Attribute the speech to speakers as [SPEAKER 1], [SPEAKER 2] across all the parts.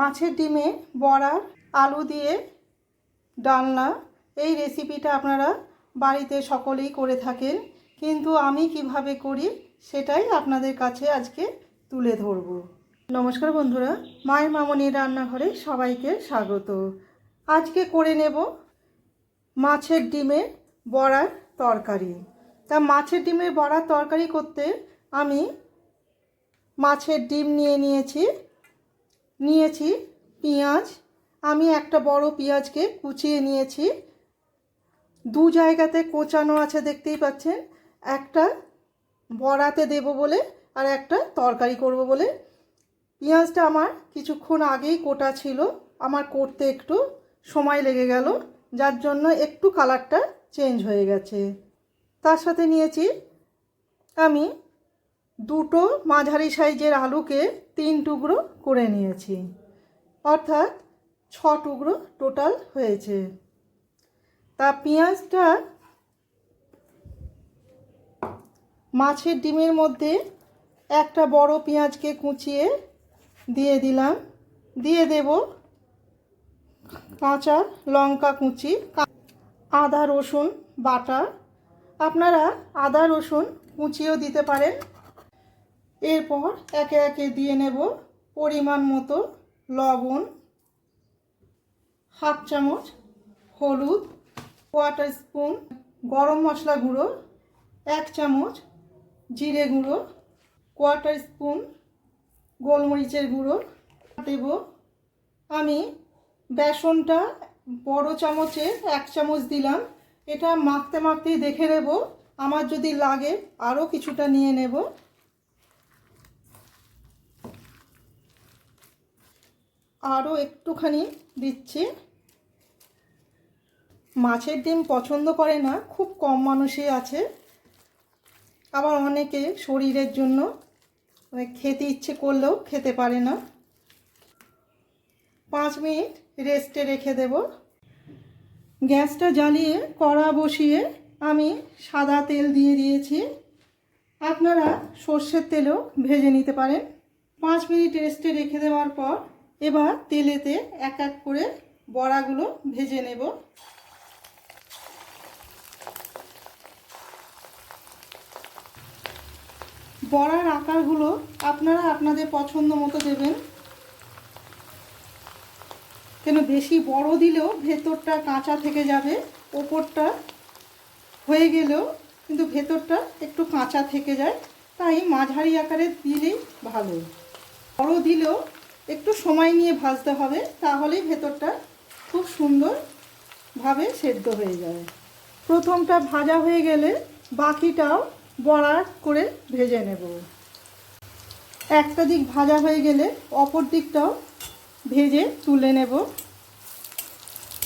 [SPEAKER 1] মাছের ডিমে বড়া আলু দিয়ে ডালনা, এই রেসিপিটা আপনারা বাড়িতে সকলেই করে থাকেন। কিন্তু আমি কীভাবে করি সেটাই আপনাদের কাছে আজকে তুলে ধরব। নমস্কার বন্ধুরা, মায়ের মামনির রান্নাঘরে সবাইকে স্বাগত। আজকে করে নেব মাছের ডিমের বড়ার তরকারি। তা মাছের ডিমের বড়ার তরকারি করতে আমি মাছের ডিম নিয়ে নিয়েছি। নিয়েছি পেঁয়াজ। আমি একটা বড় পেঁয়াজকে কুচিয়ে নিয়েছি। দু জায়গাতে কোচানো আছে, দেখতেই পাচ্ছেন। একটা বড়াতে দেব বলে আর একটা তরকারি করব বলে। পেঁয়াজটা আমার কিছুক্ষণ আগেই কোটা ছিল। আমার করতে একটু সময় লেগে গেল, যার জন্য একটু কালারটা চেঞ্জ হয়ে গেছে। তার সাথে নিয়েছি আমি দুটো মাঝারি সাইজের আলুকে তিন টুকরো করে নিয়েছি। অর্থাৎ ছ টুকরো টোটাল হয়েছে। তা পেঁয়াজটা মাছের ডিমের মধ্যে একটা বড় পেঁয়াজকে কুচিয়ে দিয়ে দিলাম। দিয়ে দেব কাঁচা লঙ্কা কুচি, আদা রসুন বাটা। আপনারা আদা রসুন কুচিয়েও দিতে পারেন। এরপর একে একে দিয়ে নেব পরিমাণ মতো লবণ, হাফ চামচ হলুদ কোয়াটার স্পুন গরম মশলা গুঁড়ো, এক চামচ জিরে গুঁড়ো কোয়াটার স্পুন গোলমরিচের গুঁড়ো। দেব আমি বেসনটা বড় চামচে এক চামচ দিলাম। এটা মাখতে মাখতেই দেখে নেব। আমার যদি লাগে আরও কিছুটা নিয়ে নেব। আরও একটুখানি দিচ্ছি। মাছের ডিম পছন্দ করে না, খুব কম মানুষই আছে। আবার অনেকে শরীরের জন্য মানে খেতে ইচ্ছে করলেও খেতে পারে না। পাঁচ মিনিট রেস্টে রেখে দেব। গ্যাসটা জ্বালিয়ে কড়া বসিয়ে আমি সাদা তেল দিয়ে দিয়েছি। আপনারা সর্ষের তেলও ভেজে নিতে পারেন। পাঁচ মিনিট রেস্টে রেখে দেওয়ার পর এবার তেলেতে এক এক করে বড়াগুলো ভেজে নেব। বড়ার আকারগুলো আপনারা আপনাদের পছন্দ মতো দেবেন। কেন বেশি বড় দিলেও ভেতরটা কাঁচা থেকে যাবে, ওপরটা হয়ে গেলেও কিন্তু ভেতরটা একটু কাঁচা থেকে যায়, তাই মাঝারি আকারে দিলেই ভালো। বড় দিলেও একটু সময় নিয়ে ভাজতে হবে, তাহলেই ভেতরটা খুব সুন্দরভাবে সেদ্ধ হয়ে যাবে। প্রথমটা ভাজা হয়ে গেলে বাকিটাও বড়া করে ভেজে নেব। একটা দিক ভাজা হয়ে গেলে অপর দিকটাও ভেজে তুলে নেব।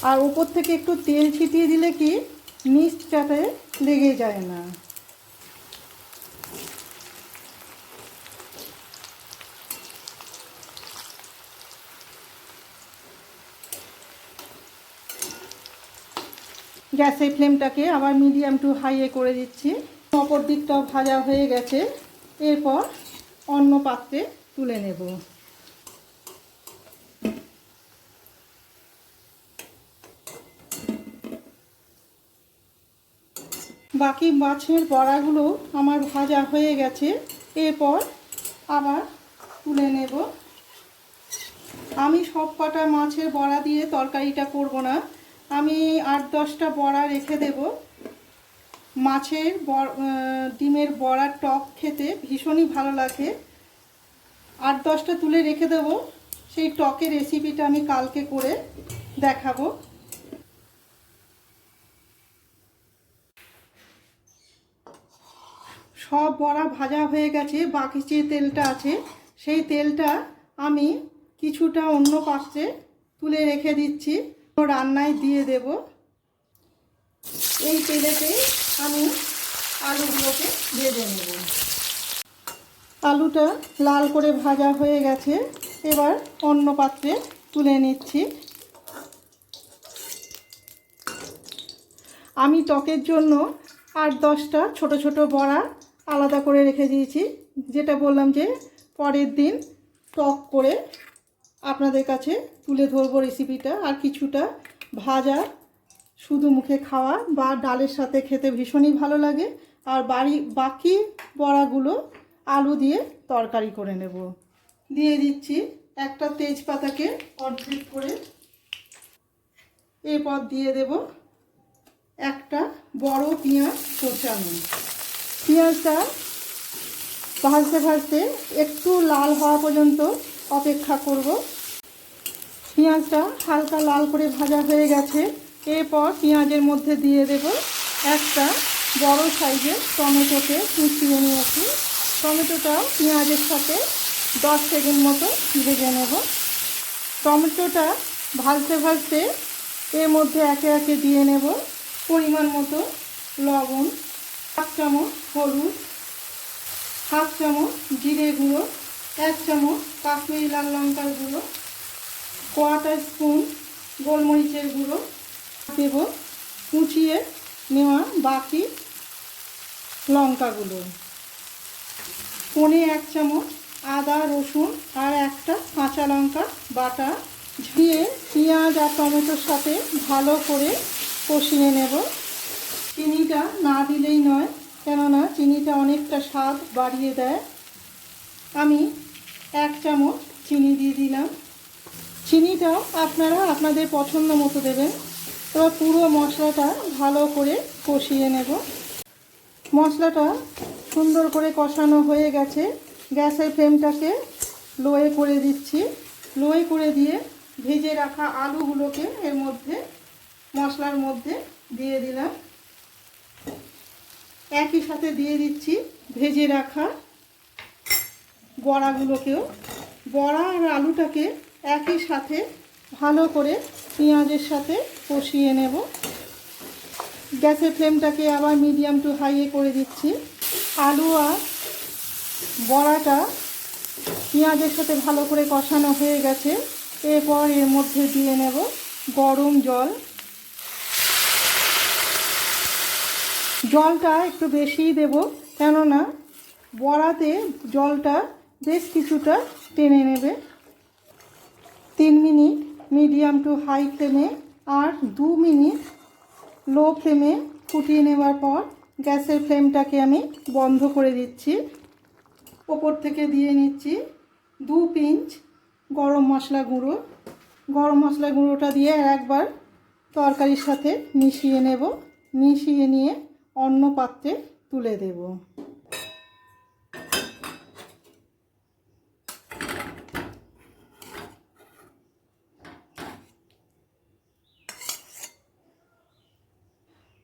[SPEAKER 1] আর উপর থেকে একটু তেল ছিটিয়ে দিলে কি নিচটাতে লেগে যায় না। গ্যাসের ফ্লেমটাকে আবার মিডিয়াম টু হাইয়ে করে দিচ্ছি। অপর দিকটাও ভাজা হয়ে গেছে। এরপর অন্য পাত্রে তুলে নেব। বাকি মাছের বড়াগুলো আমার ভাজা হয়ে গেছে। এরপর আবার তুলে নেব। আমি সব কটা মাছের বড়া দিয়ে তরকারিটা করব না। আমি আট দশটা বড়া রেখে দেব। মাছের ডিমের বড়ার টক খেতে ভীষণই ভালো লাগে। আট দশটা তুলে রেখে দেব। সেই টকের রেসিপিটা আমি কালকে করে দেখাবো। সব বড়া ভাজা হয়ে গেছে, বাকি যে তেলটা আছে, সেই তেলটা আমি কিছুটা অন্য পাত্রে তুলে রেখে দিচ্ছি। রান্নায় দিয়ে দেব। এই তেলেতেই আমি আলুগুলোকে ভেজে নেব। আলুটা লাল করে ভাজা হয়ে গেছে। এবার অন্য পাত্রে তুলে নিচ্ছি। আমি টকের জন্য আট দশটা ছোট ছোট বড়া আলাদা করে রেখে দিয়েছি। যেটা বললাম যে পরের দিন টক করে আপনাদের কাছে তুলে ধরবো রেসিপিটা আর কিছুটা ভাজা, শুধু মুখে খাওয়া বা ডালের সাথে খেতে ভীষণই ভালো লাগে। আর বাড়ি, বাকি বড়াগুলো আলু দিয়ে তরকারি করে নেব। দিয়ে দিচ্ছি একটা তেজপাতাকে অর্ধেক করে। এরপর দিয়ে দেব একটা বড় পেঁয়াজ কোচানো পেঁয়াজটা ভাজতে ভাজতে একটু লাল হওয়া পর্যন্ত অপেক্ষা করব। পেঁয়াজটা হালকা লাল করে ভাজা হয়ে গেছে। এরপর পেঁয়াজের মধ্যে দিয়ে দেব একটা বড় সাইজের টমেটোকে কুচিয়ে নিয়েছি। টমেটোটাও পেঁয়াজের সাথে দশ সেকেন্ড মতো ভেজে নেব। টমেটোটা ভাজতে ভাজতে এর মধ্যে একে একে দিয়ে নেব পরিমাণ মতো লবণ, হাফ চামচ হলুদ, হাফ চামচ জিরে গুঁড়ো, এক চামচ কাশ্মীরি লাল লঙ্কার গুঁড়ো কোয়াটার স্পুন, গোলমরিচের গুঁড়ো দেব, কুচিয়ে নেওয়া বাকি লঙ্কাগুলো। পনে এক চামচ আদা, রসুন আর একটা কাঁচা লঙ্কা বাটা দিয়ে পেঁয়াজ আর টমেটোর সাথে ভালো করে কষিয়ে নেব। চিনিটা না দিলেই নয়, কেননা চিনিটা অনেকটা স্বাদ বাড়িয়ে দেয়। আমি এক চামচ চিনি দিয়ে দিলাম। চিনিটাও আপনারা আপনাদের পছন্দ মতো দেবেন। এবার পুরো মশলাটা ভালো করে কষিয়ে নেব। মশলাটা সুন্দর করে কষানো হয়ে গেছে। গ্যাসের ফ্লেমটাকে লোয়ে করে দিচ্ছি। লোয়ে করে দিয়ে ভেজে রাখা আলুগুলোকে এর মধ্যে, মশলার মধ্যে দিয়ে দিলাম। একই সাথে দিয়ে দিচ্ছি ভেজে রাখা বড়াগুলোকেও। বড়া আর আলুটাকে একই সাথে ভালো করে পেঁয়াজের সাথে কষিয়ে নেব। গ্যাসের ফ্লেমটাকে আবার মিডিয়াম টু হাইয়ে করে দিচ্ছি। আলু আর বড়াটা পেঁয়াজের সাথে ভালো করে কষানো হয়ে গেছে। এরপর এর মধ্যে দিয়ে নেব গরম জল। জলটা একটু বেশিই দেব, কেননা বড়াতে জলটা বেশ কিছুটা টেনে নেবে। তিন মিনিট মিডিয়াম টু হাই ফ্লেমে আর দু মিনিট লো ফ্লেমে ফুটিয়ে নেওয়ার পর গ্যাসের ফ্লেমটাকে আমি বন্ধ করে দিচ্ছি। ওপর থেকে দিয়ে নিচ্ছি দু পিঞ্চ গরম মশলা গুঁড়ো। গরম মশলা গুঁড়োটা দিয়ে একবার তরকারির সাথে মিশিয়ে নেব। মিশিয়ে নিয়ে অন্য পাত্রে তুলে দেব।